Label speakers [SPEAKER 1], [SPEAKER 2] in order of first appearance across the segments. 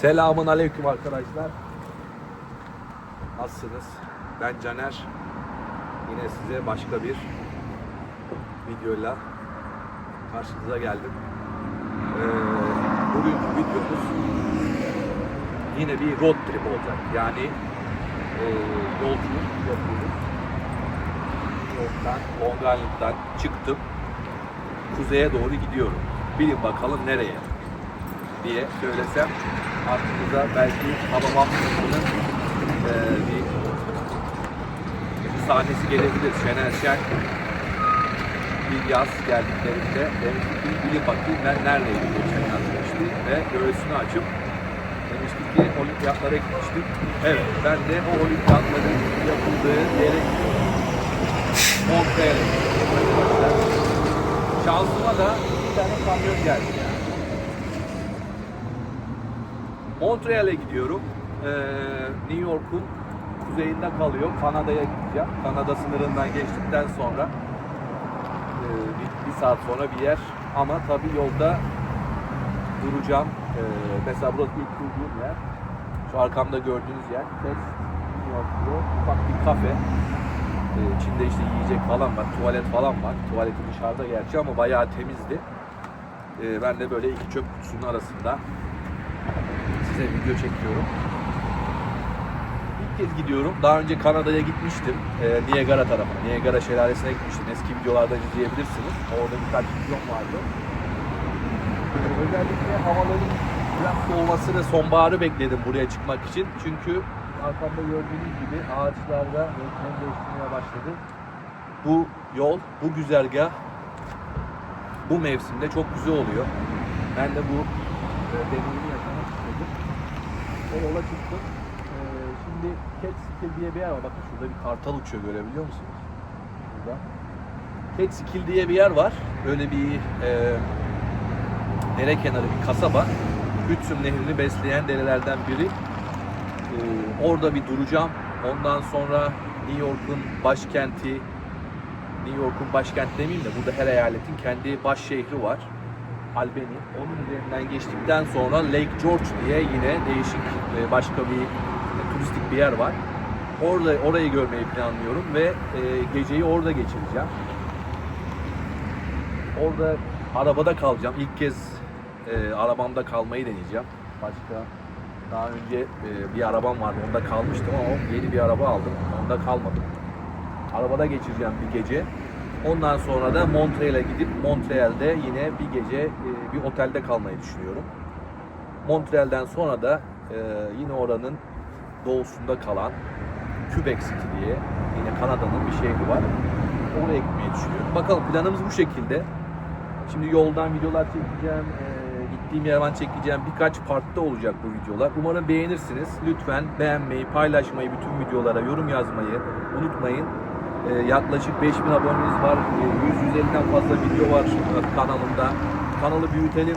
[SPEAKER 1] Selamun aleyküm arkadaşlar. Nasılsınız? Ben Caner. Yine size başka bir videoyla karşınıza geldim. Ee, bugünkü videomuz yine bir road trip olacak. Yani e, yolculuk yapıyoruz. Yoldan, Island'dan çıktım. Kuzeye doğru gidiyorum. Bilin bakalım nereye diye söylesem aklınıza belki Hababam e, bir, bir sahnesi gelebilir. Şener Şen bir yaz geldiklerinde ki bilin bakayım ben neredeydim geçen yaz demişti ve göğsünü açıp demişti ki olimpiyatlara gitmiştik. Evet ben de o olimpiyatların yapıldığı yere. Montreal'e. Şansıma da bir tane kamyon geldi yani. Montreal'e gidiyorum. Ee, New York'un kuzeyinde kalıyor. Kanada'ya gideceğim. Kanada sınırından geçtikten sonra e, bir, bir saat sonra bir yer. Ama tabii yolda duracağım. Ee, mesela burası ilk durduğum yer. Şu arkamda gördüğünüz yer. Test New York diyor. Ufak bir kafe. Ee, içinde işte yiyecek falan var, tuvalet falan var. Tuvaleti dışarıda gerçi ama bayağı temizdi. Ee, ben de böyle iki çöp kutusunun arasında size video çekiyorum. İlk kez gidiyorum. Daha önce Kanada'ya gitmiştim. Ee, Niagara tarafına. Niagara şelalesine gitmiştim. Eski videolarda izleyebilirsiniz. Orada birkaç videom vardı. Özellikle havaların biraz soğuması ve sonbaharı bekledim buraya çıkmak için. Çünkü arkamda gördüğünüz gibi ağaçlarda renklerini değiştirmeye başladı. Bu yol, bu güzergah bu mevsimde çok güzel oluyor. Ben de bu e, deneyimi yaşamak istedim. O yola çıktım. E, şimdi Catskill diye bir yer var. Bakın şurada bir kartal uçuyor görebiliyor musunuz? Burada. Catskill diye bir yer var. Böyle bir e, dere kenarı bir kasaba. Hudson nehrini besleyen derelerden biri. E, orada bir duracağım. Ondan sonra New York'un başkenti New York'un başkenti demeyeyim de burada her eyaletin kendi baş şehri var. Albany. Onun üzerinden geçtikten sonra Lake George diye yine değişik e, başka bir e, turistik bir yer var. Orada orayı görmeyi planlıyorum ve e, geceyi orada geçireceğim. Orada arabada kalacağım. İlk kez arabamda kalmayı deneyeceğim. Başka daha önce bir arabam vardı. Onda kalmıştım ama yeni bir araba aldım. Onda kalmadım. Arabada geçireceğim bir gece. Ondan sonra da Montreal'e gidip Montreal'de yine bir gece e, bir otelde kalmayı düşünüyorum. Montreal'den sonra da e, yine oranın doğusunda kalan Quebec City diye yine Kanada'nın bir şehri var. Oraya gitmeyi düşünüyorum. Bakalım planımız bu şekilde. Şimdi yoldan videolar çekeceğim. e, gittiğim yerden çekeceğim. Birkaç partta olacak bu videolar. Umarım beğenirsiniz. Lütfen beğenmeyi, paylaşmayı, bütün videolara yorum yazmayı unutmayın. Ee, yaklaşık 5000 abonemiz var. Ee, 100-150'den fazla video var e, kanalımda. Kanalı büyütelim.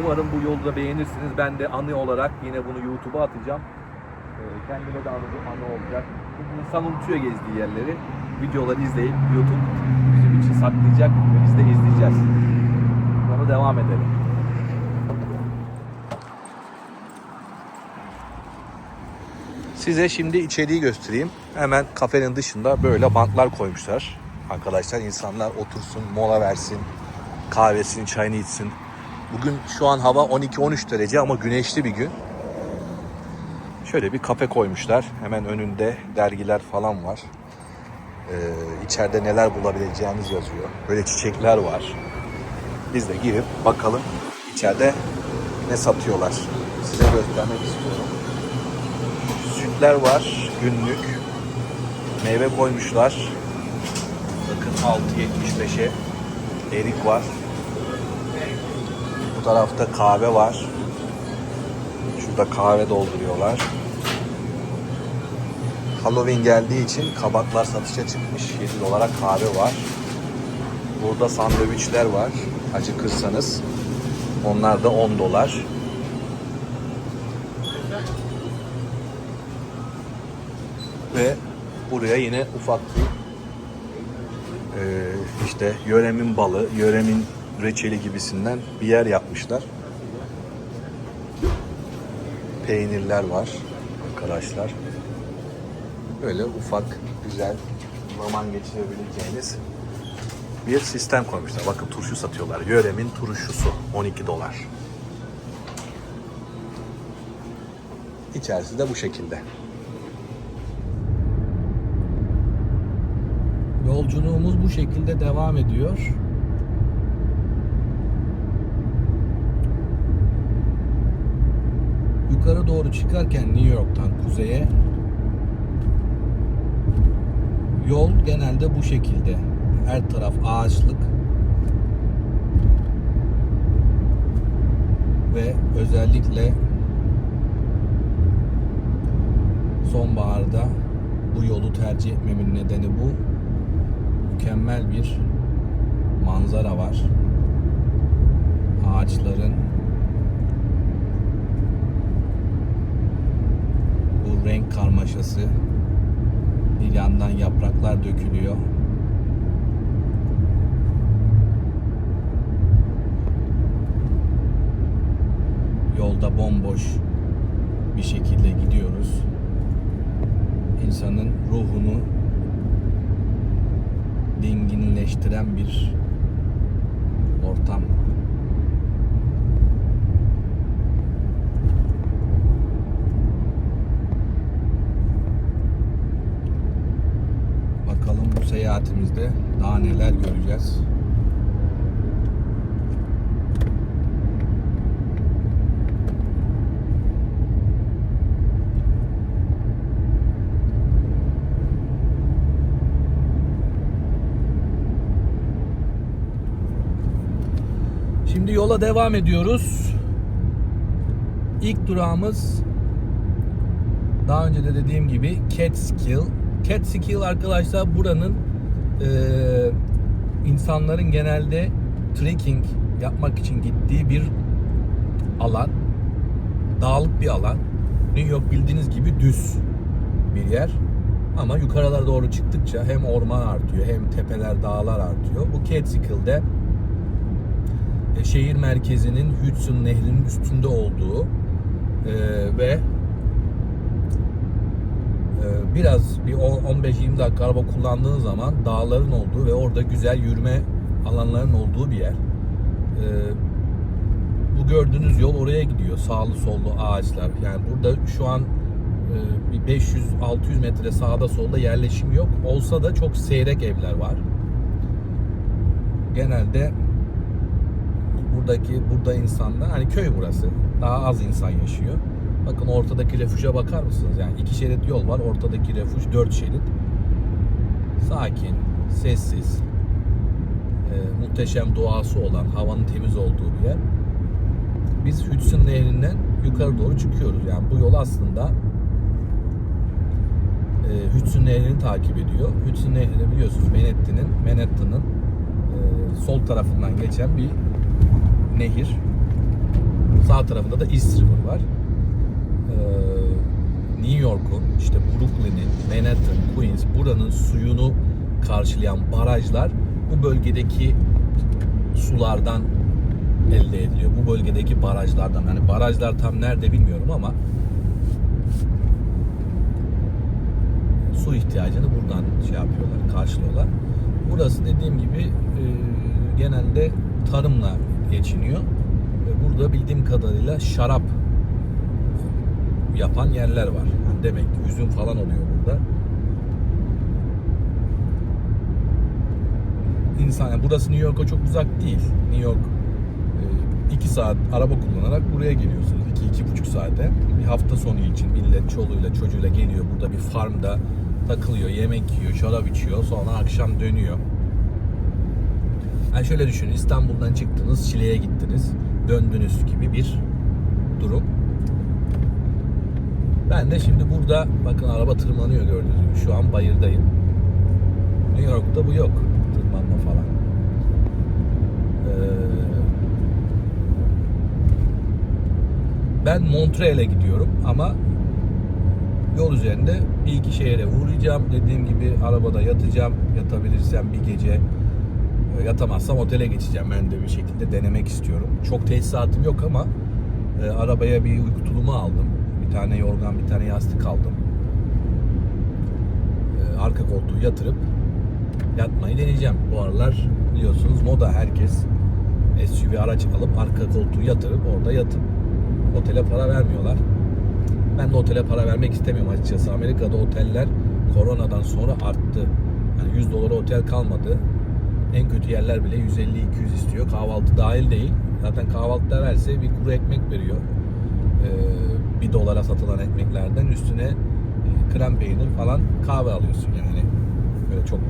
[SPEAKER 1] Umarım bu yolda beğenirsiniz. Ben de anı olarak yine bunu YouTube'a atacağım. Ee, kendime de anı, anı olacak. Çünkü insan unutuyor gezdiği yerleri. Videoları izleyip YouTube bizim için saklayacak biz de izleyeceğiz. Ona devam edelim. Size şimdi içeriği göstereyim. Hemen kafenin dışında böyle banklar koymuşlar. Arkadaşlar insanlar otursun, mola versin, kahvesini, çayını içsin. Bugün şu an hava 12-13 derece ama güneşli bir gün. Şöyle bir kafe koymuşlar. Hemen önünde dergiler falan var. Ee, içeride neler bulabileceğiniz yazıyor. Böyle çiçekler var. Biz de girip bakalım içeride ne satıyorlar. Size göstermek istiyorum. Sütler var günlük. Meyve koymuşlar. Bakın 6.75'e erik var. Bu tarafta kahve var. Şurada kahve dolduruyorlar. Halloween geldiği için kabaklar satışa çıkmış. 7 dolara kahve var. Burada sandviçler var. Acıkırsanız. Onlar da 10 dolar. Ve buraya yine ufak bir eee, işte yöremin balı, yöremin reçeli gibisinden bir yer yapmışlar.
[SPEAKER 2] peynirler var arkadaşlar. Böyle ufak, güzel, zaman geçirebileceğiniz bir sistem koymuşlar. Bakın turşu satıyorlar. Yöremin turşusu 12 dolar. İçerisi de bu şekilde.
[SPEAKER 1] Yolculuğumuz bu şekilde devam ediyor. Yukarı doğru çıkarken New York'tan kuzeye yol genelde bu şekilde. Her taraf ağaçlık. Ve özellikle sonbaharda bu yolu tercih etmemin nedeni bu mükemmel bir manzara var. Ağaçların bu renk karmaşası bir yandan yapraklar dökülüyor. Yolda bomboş bir şekilde gidiyoruz. İnsanın ruhunu dinginleştiren bir ortam. Bakalım bu seyahatimizde daha neler göreceğiz. Şimdi yola devam ediyoruz. İlk durağımız daha önce de dediğim gibi Catskill. Catskill arkadaşlar buranın e, insanların genelde trekking yapmak için gittiği bir alan. Dağlık bir alan. New York bildiğiniz gibi düz bir yer. Ama yukarılara doğru çıktıkça hem orman artıyor hem tepeler dağlar artıyor. Bu Catskill'de şehir merkezinin Hudson Nehri'nin üstünde olduğu e, ve e, biraz bir 15-20 dakika araba kullandığın zaman dağların olduğu ve orada güzel yürüme alanların olduğu bir yer. E, bu gördüğünüz yol oraya gidiyor. Sağlı sollu ağaçlar. Yani burada şu an e, bir 500-600 metre sağda solda yerleşim yok. Olsa da çok seyrek evler var. Genelde buradaki burada insanlar hani köy burası. Daha az insan yaşıyor. Bakın ortadaki refüje bakar mısınız? Yani iki şerit yol var. Ortadaki refüj dört şerit. Sakin, sessiz, e, muhteşem doğası olan, havanın temiz olduğu bir yer. Biz Hudson Nehri'nden yukarı doğru çıkıyoruz. Yani bu yol aslında e, Hudson Nehri'ni takip ediyor. Hudson Nehri'ni biliyorsunuz Manhattan'ın Manhattan'ın e, sol tarafından geçen bir nehir. Sağ tarafında da East River var. Ee, New York'un, işte Brooklyn'in, Manhattan, Queens buranın suyunu karşılayan barajlar bu bölgedeki sulardan elde ediliyor. Bu bölgedeki barajlardan. Hani barajlar tam nerede bilmiyorum ama su ihtiyacını buradan şey yapıyorlar, karşılıyorlar. Burası dediğim gibi e, genelde tarımla geçiniyor. Ve burada bildiğim kadarıyla şarap yapan yerler var. Yani demek ki üzüm falan oluyor burada. İnsan, yani burası New York'a çok uzak değil. New York 2 saat araba kullanarak buraya geliyorsunuz. 2-2,5 saate. Bir hafta sonu için millet çoluğuyla çocuğuyla geliyor. Burada bir farmda takılıyor, yemek yiyor, şarap içiyor. Sonra akşam dönüyor. Yani şöyle düşünün İstanbul'dan çıktınız Şile'ye gittiniz döndünüz gibi bir durum. Ben de şimdi burada bakın araba tırmanıyor gördüğünüz gibi şu an bayırdayım. New York'ta bu yok tırmanma falan. Ee, ben Montreal'e gidiyorum ama yol üzerinde bir iki şehre uğrayacağım. Dediğim gibi arabada yatacağım. Yatabilirsem bir gece yatamazsam otele geçeceğim. Ben de bir şekilde denemek istiyorum. Çok tesisatım yok ama e, arabaya bir uyku tulumu aldım. tane yorgan, bir tane yastık aldım. Ee, arka koltuğu yatırıp yatmayı deneyeceğim. Bu aralar biliyorsunuz moda herkes SUV araç alıp arka koltuğu yatırıp orada yatıp otele para vermiyorlar. Ben de otele para vermek istemiyorum açıkçası. Amerika'da oteller koronadan sonra arttı. Yani 100 dolara otel kalmadı. En kötü yerler bile 150-200 istiyor. Kahvaltı dahil değil. Zaten kahvaltıda verse bir kuru ekmek veriyor. Ee, 1 dolara satılan ekmeklerden üstüne e, krem peynir falan kahve alıyorsun yani. Böyle çok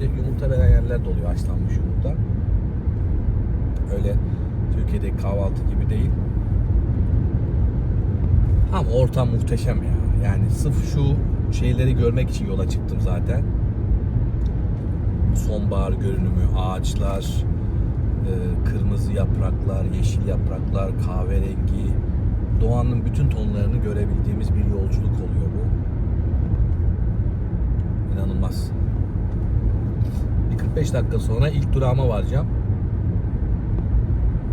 [SPEAKER 1] bir yumurta veren yerler de oluyor haşlanmış yumurta. Öyle Türkiye'deki kahvaltı gibi değil. Ama ortam muhteşem ya. Yani sırf şu şeyleri görmek için yola çıktım zaten. Sonbahar görünümü, ağaçlar, e, kırmızı yapraklar, yeşil yapraklar, kahverengi, doğanın bütün tonlarını görebildiğimiz bir yolculuk oluyor bu. İnanılmaz. Bir 45 dakika sonra ilk durağıma varacağım.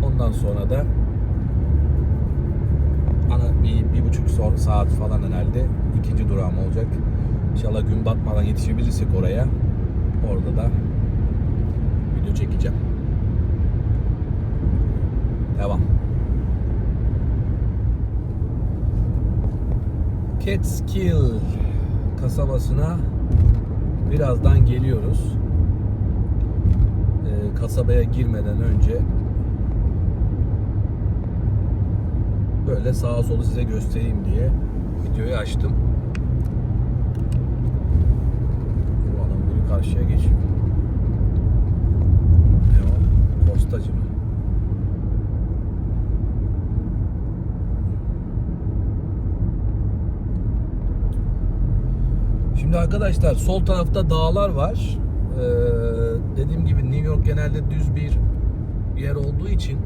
[SPEAKER 1] Ondan sonra da ana bir, bir buçuk saat falan herhalde ikinci durağım olacak. İnşallah gün batmadan yetişebilirsek oraya. Orada da video çekeceğim. Devam. Catskill kasabasına birazdan geliyoruz. Ee, kasabaya girmeden önce böyle sağa solu size göstereyim diye videoyu açtım. Bu adam biri karşıya geçiyor. Ne o? Postacı mı? Şimdi arkadaşlar sol tarafta dağlar var. Ee, dediğim gibi New York genelde düz bir yer olduğu için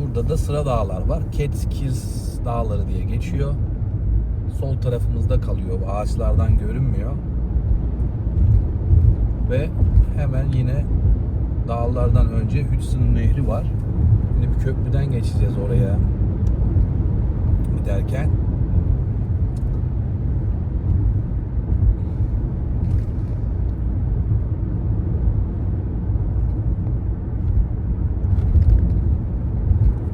[SPEAKER 1] Burada da sıra dağlar var. Catskills dağları diye geçiyor. Sol tarafımızda kalıyor. Ağaçlardan görünmüyor. Ve hemen yine dağlardan önce Hudson Nehri var. Şimdi bir köprüden geçeceğiz oraya giderken.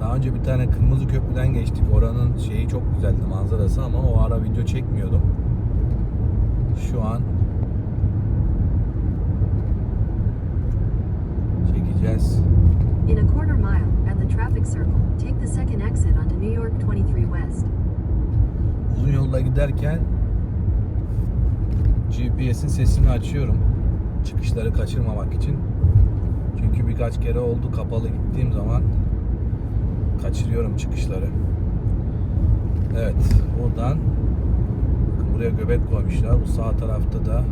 [SPEAKER 1] Daha önce bir tane kırmızı köprüden geçtik. Oranın şeyi çok güzeldi manzarası ama o ara video çekmiyordum. Şu an çekeceğiz.
[SPEAKER 3] In a quarter mile, at the traffic circle, take the second exit onto New York 23 West.
[SPEAKER 1] Uzun yolda giderken GPS'in sesini açıyorum. Çıkışları kaçırmamak için. Çünkü birkaç kere oldu kapalı gittiğim zaman kaçırıyorum çıkışları. Evet, buradan buraya göbek koymuşlar. Bu sağ tarafta da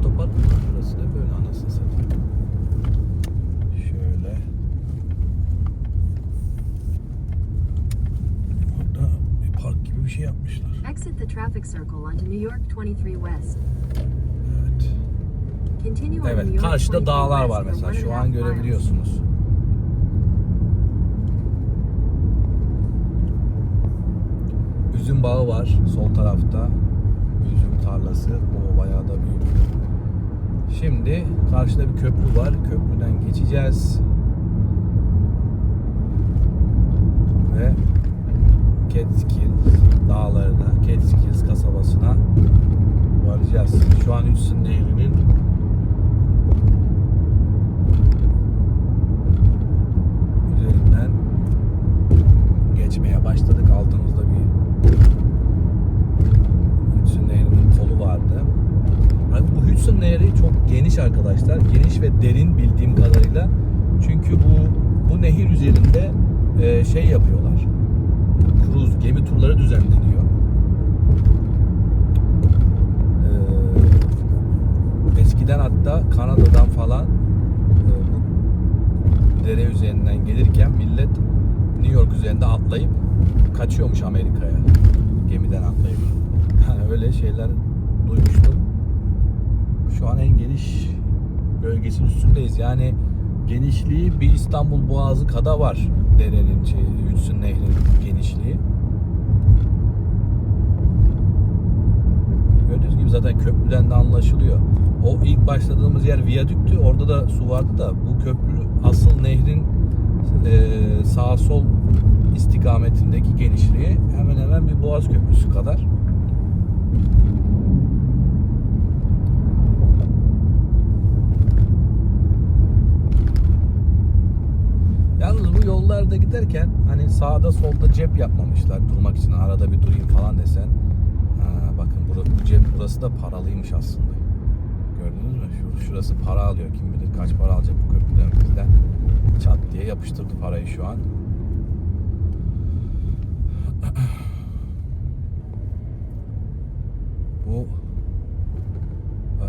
[SPEAKER 1] otopark? Burası da böyle anasını satayım. Şöyle. Orada bir park gibi bir şey yapmışlar.
[SPEAKER 3] Exit the traffic circle onto New York 23 West.
[SPEAKER 1] Evet.
[SPEAKER 3] Continue
[SPEAKER 1] Evet, karşıda
[SPEAKER 3] 23
[SPEAKER 1] dağlar var mesela. Şu an görebiliyorsunuz. Üzüm bağı var sol tarafta. Üzüm tarlası. O bayağı da büyük. Şimdi karşıda bir köprü var. Köprüden geçeceğiz. Ve Catskills dağlarına, Catskills kasabasına varacağız. Şu an Hudson Nehri'nin üzerinden geçmeye başladık. Altımızda bir Hudson Nehri'nin kolu vardı. Hani bu Hudson Nehri çok geniş arkadaşlar. Geniş ve derin bildiğim kadarıyla. Çünkü bu bu nehir üzerinde e, şey yapıyorlar. Kruz, gemi turları düzenleniyor. Eskiden hatta Kanada'dan falan e, dere üzerinden gelirken millet New York üzerinde atlayıp kaçıyormuş Amerika'ya. Gemiden atlayıp. Yani öyle şeyler duymuştum. Şu an en geniş bölgesinin üstündeyiz. Yani genişliği bir İstanbul Boğazı kadar var. Derenin, şey, Hüdsün Nehri'nin genişliği. Gördüğünüz gibi zaten köprüden de anlaşılıyor. O ilk başladığımız yer viyadüktü. Orada da su vardı da bu köprü asıl nehrin e, sağ sol istikametindeki genişliği hemen hemen bir Boğaz Köprüsü kadar. Yalnız bu yollarda giderken hani sağda solda cep yapmamışlar durmak için arada bir durayım falan desen. Ha, bakın burası, bu cep burası da paralıymış aslında. Gördünüz mü? Şu, şurası para alıyor. Kim bilir kaç para alacak bu köprüden bizden. Çat diye yapıştırdı parayı şu an. Bu eee,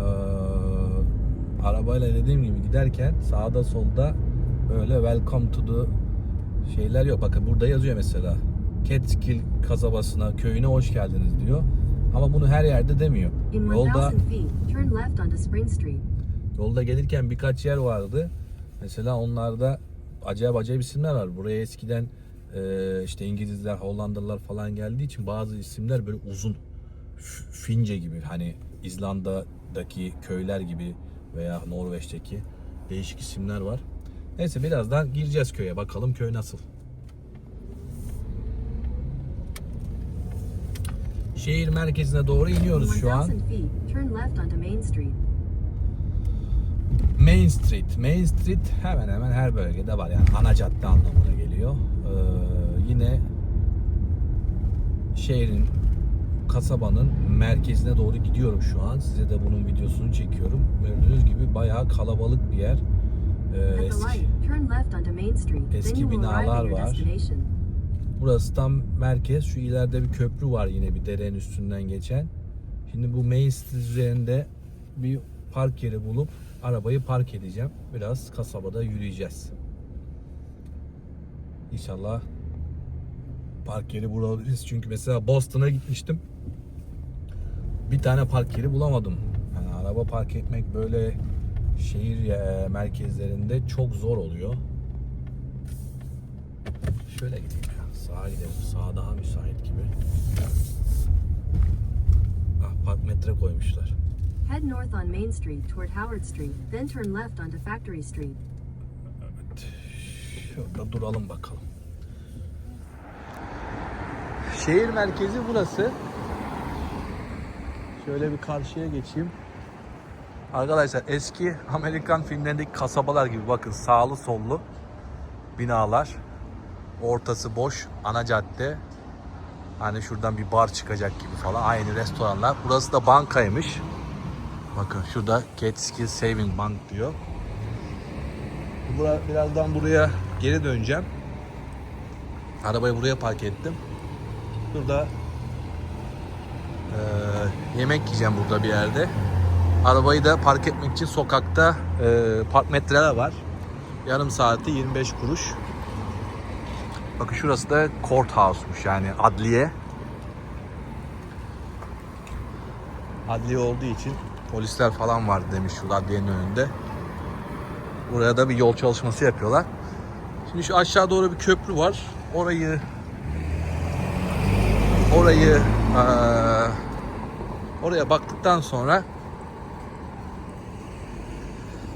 [SPEAKER 1] arabayla dediğim gibi giderken sağda solda böyle welcome to the şeyler yok. Bakın burada yazıyor mesela. Catskill kasabasına, köyüne hoş geldiniz diyor. Ama bunu her yerde demiyor. Yolda
[SPEAKER 3] 1000 feet, turn left onto Spring Street.
[SPEAKER 1] Yolda gelirken birkaç yer vardı. Mesela onlarda acayip acayip isimler var. Buraya eskiden e, işte İngilizler, Hollandalılar falan geldiği için bazı isimler böyle uzun. Fince gibi hani İzlanda'daki köyler gibi veya Norveç'teki değişik isimler var. Neyse birazdan gireceğiz köye. Bakalım köy nasıl. Şehir merkezine doğru
[SPEAKER 3] In
[SPEAKER 1] iniyoruz şu an.
[SPEAKER 3] 1000 feet, turn left onto Main Street.
[SPEAKER 1] Main Street. Hemen hemen her bölgede var yani ana cadde anlamına geliyor. Ee, yine şehrin kasabanın merkezine doğru gidiyorum şu an. Size de bunun videosunu çekiyorum. Gördüğünüz gibi bayağı kalabalık bir yer. Ee, eski, eski binalar var. Burası tam merkez. Şu ileride bir köprü var yine bir derenin üstünden geçen. Şimdi bu Main Street üzerinde bir park yeri bulup arabayı park edeceğim. Biraz kasabada yürüyeceğiz. İnşallah park yeri bulabiliriz. Çünkü mesela Boston'a gitmiştim. Bir tane park yeri bulamadım. Yani araba park etmek böyle şehir e, merkezlerinde çok zor oluyor. Şöyle gideyim ya. Sağa gidelim. Sağ daha müsait gibi. Ah park metre koymuşlar.
[SPEAKER 3] Head north on Main Street toward Howard Street, then turn left onto Factory Street.
[SPEAKER 1] Evet. Şurada duralım bakalım. Şehir merkezi burası. Şöyle bir karşıya geçeyim. Arkadaşlar eski Amerikan filmlerindeki kasabalar gibi bakın sağlı sollu binalar. Ortası boş ana cadde. Hani şuradan bir bar çıkacak gibi falan. Aynı restoranlar. Burası da bankaymış. Bakın şurada Catskill Saving Bank diyor. Bura, birazdan buraya geri döneceğim. Arabayı buraya park ettim. Burada eee, yemek yiyeceğim burada bir yerde. Arabayı da park etmek için sokakta eee park metreler var. Yarım saati 25 kuruş. Bakın şurası da courthouse'muş yani adliye. Adliye olduğu için polisler falan vardı demiş şurada adliyenin önünde. Buraya da bir yol çalışması yapıyorlar. Şimdi şu aşağı doğru bir köprü var. Orayı orayı oraya baktıktan sonra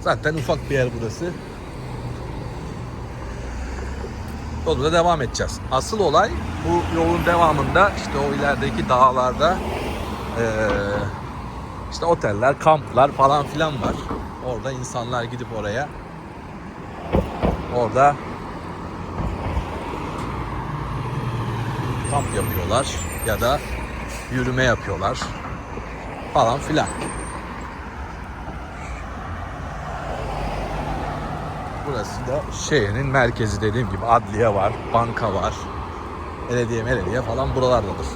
[SPEAKER 1] zaten ufak bir yer burası. Yolda devam edeceğiz. Asıl olay bu yolun devamında işte o ilerideki dağlarda işte oteller, kamplar falan filan var. Orada insanlar gidip oraya orada kamp yapıyorlar ya da yürüme yapıyorlar falan filan. Burası şehrin merkezi dediğim gibi adliye var, banka var, belediye belediye falan buralardadır.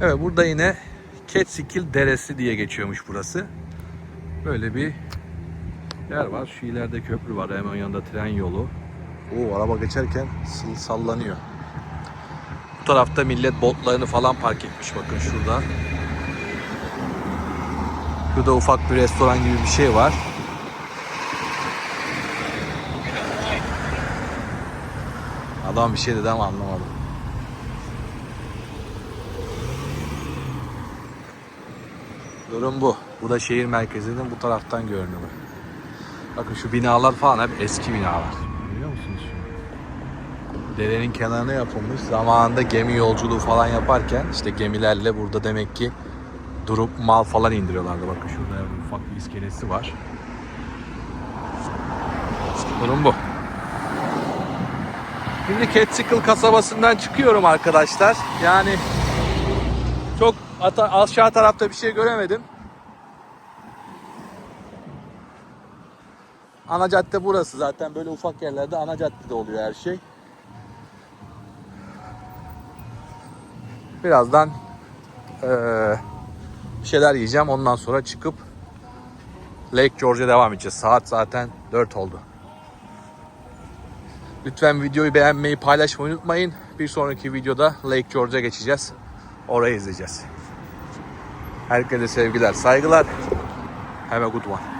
[SPEAKER 1] Evet burada yine Catskill Deresi diye geçiyormuş burası. Böyle bir yer var. Şu ileride köprü var. Hemen yanında tren yolu. Oo araba geçerken sallanıyor. Bu tarafta millet botlarını falan park etmiş bakın şurada. Şurada ufak bir restoran gibi bir şey var. Adam bir şey dedi ama anlamadım. Durum bu. Bu da şehir merkezinin bu taraftan görünümü. Bakın şu binalar falan hep eski binalar. Görüyor musunuz şunu? Derenin kenarına yapılmış. Zamanında gemi yolculuğu falan yaparken işte gemilerle burada demek ki durup mal falan indiriyorlardı. Bakın şurada ufak bir iskelesi var. Durum bu. Şimdi Catskill kasabasından çıkıyorum arkadaşlar. Yani çok aşağı tarafta bir şey göremedim. Ana cadde burası zaten böyle ufak yerlerde ana caddede oluyor her şey. Birazdan eee, bir şeyler yiyeceğim ondan sonra çıkıp Lake George'a devam edeceğiz. Saat zaten 4 oldu. Lütfen videoyu beğenmeyi, paylaşmayı unutmayın. Bir sonraki videoda Lake George'a geçeceğiz. Orayı izleyeceğiz. Herkese sevgiler, saygılar. Have a good one.